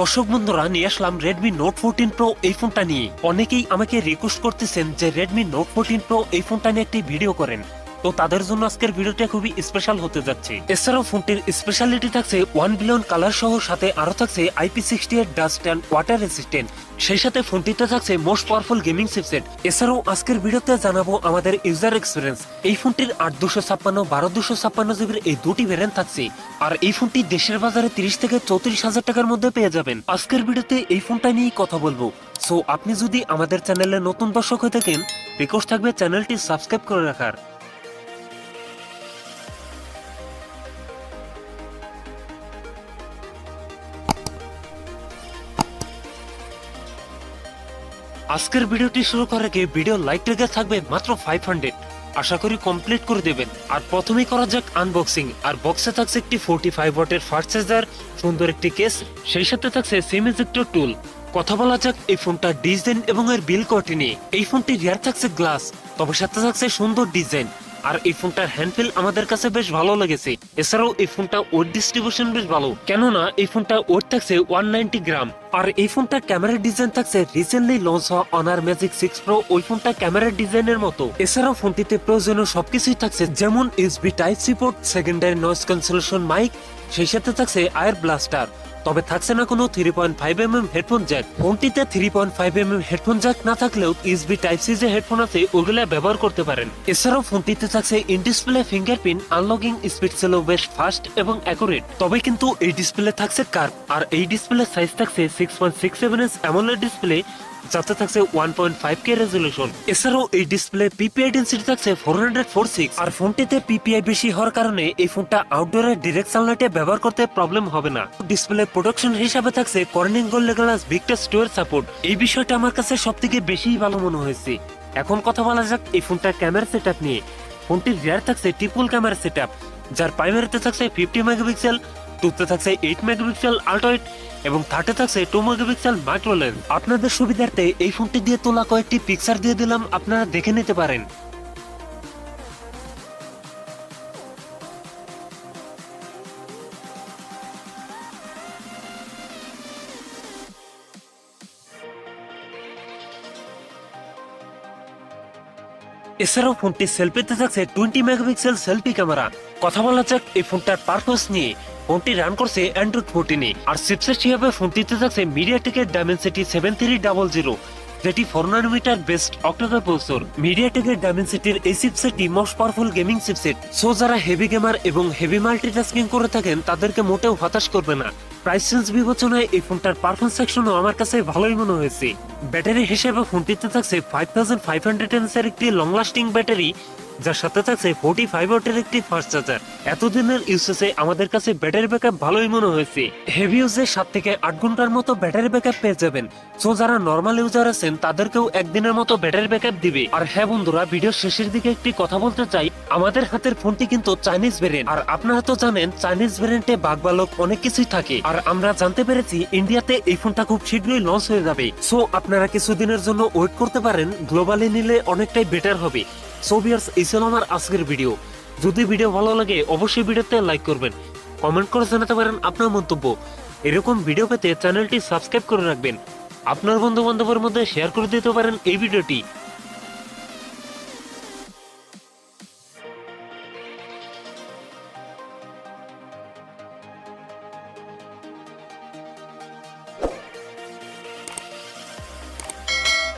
দর্শক বন্ধুরা, নিয়ে আসলাম রেডমি নোট ফোরটিন প্রো এই ফোনটা নিয়ে। অনেকেই আমাকে রিকোয়েস্ট করতেছেন যে রেডমি নোট ফোরটিন প্রো এই ফোনটা নিয়ে একটি ভিডিও করেন। তো তাদের জন্য আজকের ভিডিওটা খুবই স্পেশাল হতে যাচ্ছে। এছাড়াও ফোনটির স্পেশালিটি থাকছে ওয়ান বিলিয়ন কালার সহ সাথে আরও থাকছে IP sixty eight dust and water resistant সেই সাথে ফোনটিতে থাকছে মোস্ট পাওয়ারফুল গেমিং চিপসেট এছাড়াও আজকের ভিডিওতে জানাব আমাদের ইউজার এক্সপিরিয়েন্স এই ফোনটির আট দুশো ছাপ্পান্ন, বারো দুশো ছাপ্পান্ন জিবির এই দুটি ভ্যারিয়েন্ট থাকছে। আর এই ফোনটি দেশের বাজারে তিরিশ থেকে চৌত্রিশ হাজার টাকার মধ্যে পেয়ে যাবেন। আজকের ভিডিওতে এই ফোনটা নিয়েই কথা বলব। সো আপনি যদি আমাদের চ্যানেলে নতুন দর্শক হয়ে থাকেন রিকোয়েস্ট থাকবে চ্যানেলটি সাবস্ক্রাইব করে রাখার। আজকের ভিডিওটি শুরু করার আগে ভিডিও লাইক রেখে থাকবে মাত্র ফাইভ হান্ড্রেড আশা করি কমপ্লিট করে দেবেন। আর প্রথমেই করা যাক আনবক্সিং আর বক্সে থাকছে একটি ফোর্টি ফাইভ ওয়াটের ফাস্ট চার্জার সুন্দর একটি কেস সেই সাথে থাকছে সিম ইজেক্টর টুল কথা বলা যাক এই ফোনটা ডিজাইন এবং এর বিল কোয়ালিটি নিয়ে। এই ফোনটি রেয়ার থাকছে গ্লাস তবে সাথে থাকছে সুন্দর ডিজাইন আর এই ফোনটার হ্যান্ডফিল আমাদের কাছে বেশ ভালো লেগেছে। এছাড়াও এই ফোনটা ওয়েট ডিস্ট্রিবিউশন বেশ ভালো। কেননা এই ফোনটা ওয়েট থাকছে ওয়ান গ্রাম আর এই ফোনটার ক্যামেরার ডিজাইন থাকছে রিসেন্টলি লঞ্চ হওয়া অনার ম্যাজিক সিক্স প্রো ওই ফোনটা ক্যামেরার ডিজাইনের মতো। এছাড়াও ফোনটিতে প্রয়োজনীয় সবকিছুই থাকছে, যেমন USB type C port secondary noise cancellation mic সেই সাথে থাকছে আয়ার ব্লাস্টার তবে থাকছে না কোনো three point five M M headphone jack ফোনটিতে three point five M M headphone jack না থাকলেও ইসবি টাইপ সি যে হেডফোন আছে, ওগুলো ব্যবহার করতে পারেন। এছাড়াও ফোনটিতে থাকছে in display fingerprint unlocking speed ছিল বেশ ফাস্ট এবং অ্যাকুরেট তবে কিন্তু এই ডিসপ্লে থাকছে কার্ভ আর এই ডিসপ্লে সাইজ থাকছে six point six seven S AMOLED display যাতে থাকছে one point five K resolution এছাড়াও এই ডিসপ্লে পিপিআই ডেন্সিটি থাকছে ফোর হান্ড্রেড ফোর সিক্স আর ফোনটিতে পিপিআই বেশি হওয়ার কারণে এই ফোনটা আউটডোরের ডিরেক্ট সানলাইটে ব্যবহার করতে প্রবলেম হবে না। ডিসপ্লে প্রোটেকশন হিসাবে থাকছে Corning gold glass Victus store support এই বিষয়টা আমার কাছে সব থেকে বেশি ভালো মনে হয়েছে। এখন কথা বলা যাক এই ফোনটার ক্যামেরা সেট নিয়ে। ফোনটির রিয়ার থাকছে ট্রিপল ক্যামেরা সেট যার প্রাইমারিতে থাকছে ফিফটি মেগাপিক্সেল টুতে থাকছে এইট মেগাপিক্সেল আল্ট্রাইট এবং থার্টে থাকছে টু মেগাপিক্সেল মাইক্রোলেন্স আপনাদের সুবিধার্থে এই ফোনটি দিয়ে তোলা কয়েকটি পিকচার দিয়ে দিলাম, আপনারা দেখে নিতে পারেন। এছাড়াও ফোনটি সেলফিতে থাকছে টোয়েন্টি মেগাপিক্সেল সেলফি ক্যামেরা কথা বলা যাক এই ফোনটার পারপাস নিয়ে। ফোনটি রান করছে অ্যান্ড্রয়েড ফোরটিনে আর চিপসেট হিসাবে ফোনটিতে থাকছে media মিডিয়াটেকের Dimensity seven three double zero যেটি four nanometer based octacore processor মিডিয়াটেকের ডাইমেনসিটির এই চিপসেটটি most powerful gaming chipset so যারা হেভি গেমার এবং হেভি মাল্টিটাস্কিং করে থাকেন, তাদেরকে মোটেও হতাশ করবে না। প্রাইস সেন্স বিবেচনায় এই ফোনটার পারফরমেন্স সেকশনও আমার কাছে ভালোই মনে হয়েছে। ব্যাটারি হিসেবে ফোনটিতে থাকছে ফাইভ থাউজেন্ড ফাইভ হান্ড্রেড এর একটি লং লাস্টিং ব্যাটারি যার সাথে থাকছে ফোর্টি ফাইভ ওয়াটের একটি ফাস্ট চার্জার এতদিনের ইউসেসে আমাদের কাছে ব্যাটারি ব্যাকআপ ভালোই মনে হয়েছে। হেভি ইউজে সাত থেকে আট ঘণ্টার মতো ব্যাটারি ব্যাকআপ পেয়ে যাবেন। সো যারা নর্মাল ইউজার আছেন, তাদেরকেও একদিনের মতো ব্যাটারি ব্যাকআপ দিবে। আর হ্যাঁ বন্ধুরা ভিডিও শেষের দিকে একটি কথা বলতে চাই। আমাদের হাতের ফোনটি কিন্তু চাইনিজ ভেরিয়েন্ট আর আপনারা তো জানেন চাইনিজ ভেরিয়েন্টে বাগবালক অনেক কিছুই থাকে। আর আমরা জানতে পেরেছি ইন্ডিয়াতে এই ফোনটা খুব শীঘ্রই লঞ্চ হয়ে যাবে। সো আপনারা কিছুদিনের জন্য ওয়েট করতে পারেন। গ্লোবালি নিলে অনেকটাই বেটার হবে। সো বিয়ার্স এই ছিল আমার আজকের ভিডিও যদি ভিডিও ভালো লাগে, অবশ্যই ভিডিওতে লাইক করবেন। কমেন্ট করে জানাতে পারেন আপনার মন্তব্য। এরকম ভিডিও পেতে চ্যানেলটি সাবস্ক্রাইব করে রাখবেন। আপনার বন্ধু বান্ধবের মধ্যে শেয়ার করে দিতে পারেন এই ভিডিওটি